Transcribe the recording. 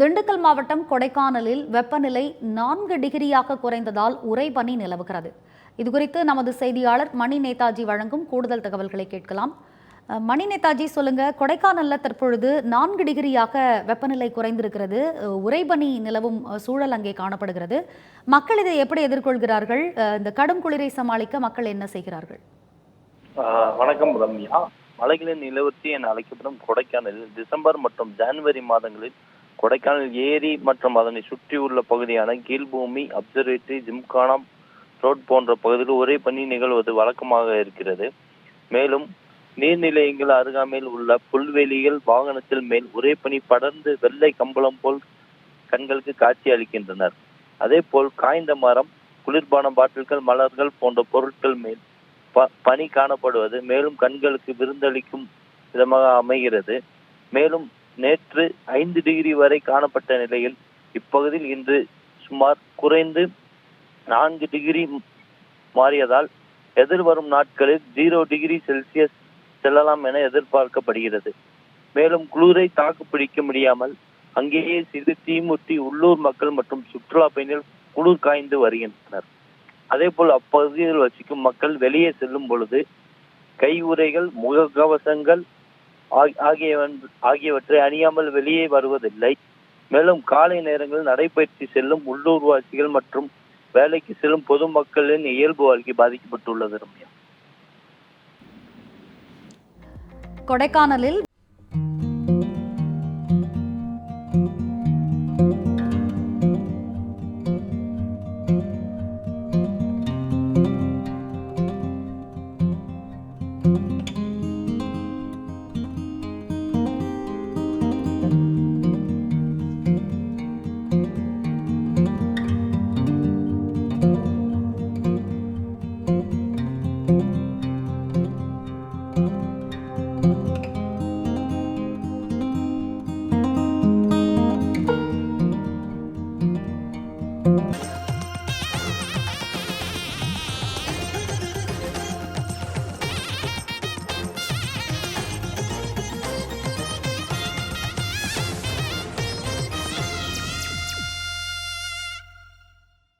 திண்டுக்கல் மாவட்டம் கொடைக்கானலில் வெப்பநிலை நான்கு டிகிரியாக குறைந்ததால் உறைபனி நிலவுகிறது. இதுகுறித்து நமது செய்தியாளர் மணி நேதாஜி வழங்கும் கூடுதல் தகவல்களை கேட்கலாம். மணி நேதாஜி சொல்லுங்க. கொடைக்கானலில் தற்பொழுது நான்கு டிகிரியாக வெப்பநிலை குறைந்திருக்கிறது. உறைபனி நிலவும் சூழல் அங்கே காணப்படுகிறது. மக்கள் இதை எப்படி எதிர்கொள்கிறார்கள்? இந்த கடும் குளிரை சமாளிக்க மக்கள் என்ன செய்கிறார்கள்? வணக்கம் ரம்யா. மலைகளின் நிலவர்த்தி என அழைக்கப்படும் கொடைக்கானலில் டிசம்பர் மற்றும் ஜனவரி மாதங்களில் கொடைக்கானல் ஏரி மற்றும் அதனை சுற்றியுள்ள பகுதியான கீழ்பூமி அப்சர்வேட்டரி ஜிம்கானா ரோட் போன்ற பகுதியில் ஒரே பனி நிகழ்வது வழக்கமாக இருக்கிறது. மேலும் நீர்நிலையங்கள் அருகாமையில் உள்ள புல்வெளிகள் வாகனத்தில் மேல் ஒரே பனி படர்ந்து வெள்ளை கம்பளம் போல் கண்களுக்கு காட்சி அளிக்கின்றனர். அதே போல் காய்ந்த மரம் குளிர்பான பாட்டில்கள் மலர்கள் போன்ற பொருட்கள் மேல் ப- பனி காணப்படுவது மேலும் கண்களுக்கு விருந்தளிக்கும் விதமாக அமைகிறது. மேலும் நேற்று ஐந்து டிகிரி வரை காணப்பட்ட நிலையில் இப்பகுதியில் இன்று சுமார் குறைந்து நான்கு டிகிரி மாறியதால் எதிர்வரும் நாட்களில் ஜீரோ டிகிரி செல்சியஸ் செல்லலாம் என எதிர்பார்க்கப்படுகிறது. மேலும் குளிரை தாக்கு பிடிக்க முடியாமல் அங்கேயே சிறு தீமுட்டி உள்ளூர் மக்கள் மற்றும் சுற்றுலா பயணிகள் குளிர் காய்ந்து வருகின்றனர். அதே போல் அப்பகுதியில் வசிக்கும் மக்கள் வெளியே செல்லும் பொழுது கை உரைகள் முகக்கவசங்கள் ஆகியவன்- ஆகியவற்றை அணியாமல் வெளியே வருவதில்லை. மேலும் காலை நேரங்களில் நடைபயிற்சி செல்லும் உள்ளூர்வாசிகள் மற்றும் வேலைக்கு செல்லும் பொதுமக்களின் இயல்பு வாழ்க்கை பாதிக்கப்பட்டுள்ளது ரம்யா. கொடைக்கானலில்